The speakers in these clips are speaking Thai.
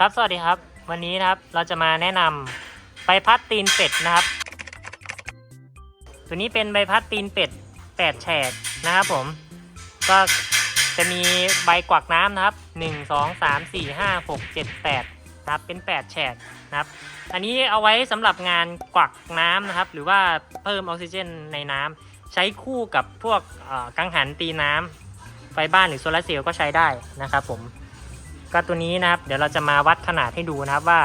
ครับสวัสดีครับ วันนี้นะครับเราจะมาแนะนำใบพัดตีนเป็ดนะครับ ตัวนี้เป็นใบพัดตีนเป็ด8แฉกนะครับผม ก็จะมีใบกวักน้ำนะครับ 1 2 3 4 5 6 7 8นะครับเป็น 8แฉกนะครับ อันนี้เอาไว้สำหรับงานกวักน้ำนะครับ หรือว่าเพิ่มออกซิเจนในน้ำใช้คู่กับพวกกังหันตีน้ำไฟบ้านหรือโซลาร์เซลล์ก็ใช้ได้นะครับผม ก็ตัวนี้นะครับ เดี๋ยวเราจะมาวัดขนาดให้ดูนะครับว่า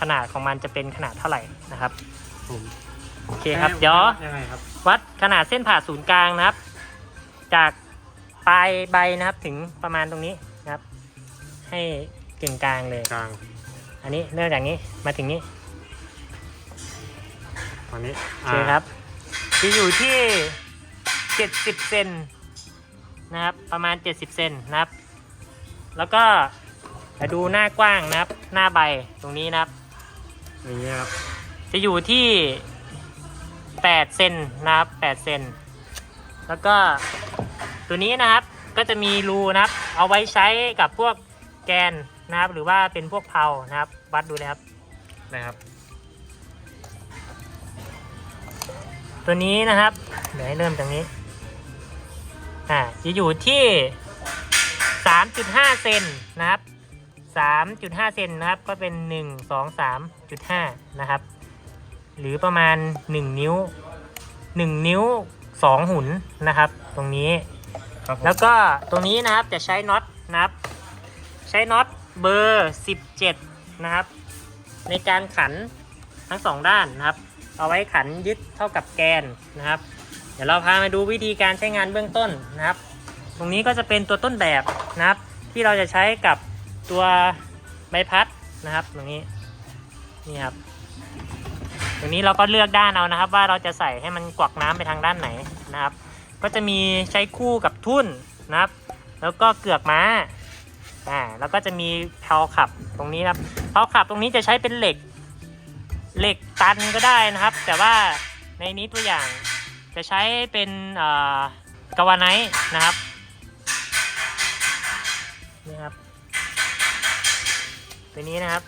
ขนาดของมันจะเป็นขนาดเท่าไหร่นะครับผมโอเคครับเดี๋ยวยังไงครับ วัดขนาดเส้นผ่าศูนย์กลางนะครับ จากปลายใบนะครับถึงประมาณตรงนี้นะครับ ให้กึ่งกลางเลยกลาง อันนี้เริ่มจากนี้มาถึงนี้ตอนนี้โอเคครับจะอยู่ที่70เซนนะครับ ประมาณ70เซนนะครับ แล้วก็ จะดูหน้ากว้างนะครับ หน้าใบตรงนี้นะครับอย่างนี้ครับ จะอยู่ที่8เซนนะครับ8เซนแล้วก็ตัวนี้นะครับก็จะมีรูนะครับ เอาไว้ใช้กับพวกแกนนะครับ หรือว่าเป็นพวกเพลานะครับ วัดดูเลยครับนะครับ ตัวนี้นะครับ เดี๋ยวให้เริ่มจากนี้อ่าจะอยู่ที่ 3.5 เซนนะครับ 3.5 เซนนะครับ ก็เป็น 1 2 3.5 นะครับ หรือประมาณ 1 นิ้ว 1 นิ้ว 2 หุ่นนะครับ ตรงนี้ครับผมแล้วก็ตรงนี้นะครับจะใช้น็อตนะครับ ใช้น็อตเบอร์ 17 นะครับ ในการขันทั้งสองด้านนะครับ เอาไว้ขันยึดเท่ากับแกนนะครับ เดี๋ยวเราพามาดูวิธีการใช้งานเบื้องต้นนะครับ ตรงนี้ก็จะเป็นตัวต้นแบบนะครับ ที่เราจะใช้กับ ตัวใบพัดนะครับ ตรงนี้นี่ครับตรงนี้เราก็เลือกด้านเอานะครับ ว่าเราจะใส่ให้มันกวักน้ำไปทางด้านไหนนะครับ ก็จะมีใช้คู่กับทุ่นนะครับ แล้วก็เกือกม้าอ่าแล้วก็จะมีเพลาขับตรงนี้ครับเพลาขับตรงนี้จะใช้เป็นเหล็กเหล็กตันก็ได้นะครับ แต่ว่าในนี้ตัวอย่างจะใช้เป็นกาวาไนท์นะครับ ตัวนี้นะครับ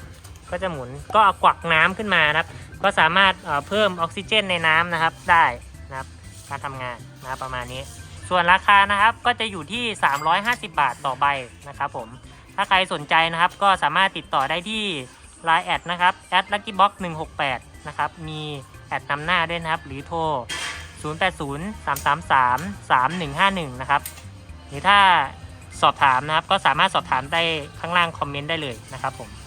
ก็จะหมุนก็เอากวักน้ำขึ้นมานะครับ ก็สามารถเพิ่มออกซิเจนในน้ำนะครับได้นะครับ การทำงานนะครับประมาณนี้ ส่วนราคานะครับก็จะอยู่ที่ 350 บาทต่อใบนะครับผมถ้าใครสนใจนะครับก็สามารถติดต่อได้ที่ Line แอดนะครับแอด luckybox 168นะครับมีแอดนำหน้าด้วยนะครับ หรือโทร 080 333 3151 นะครับหรือถ้า สอบถามนะครับ ก็สามารถสอบถามได้ข้างล่างคอมเมนต์ได้เลยนะครับผม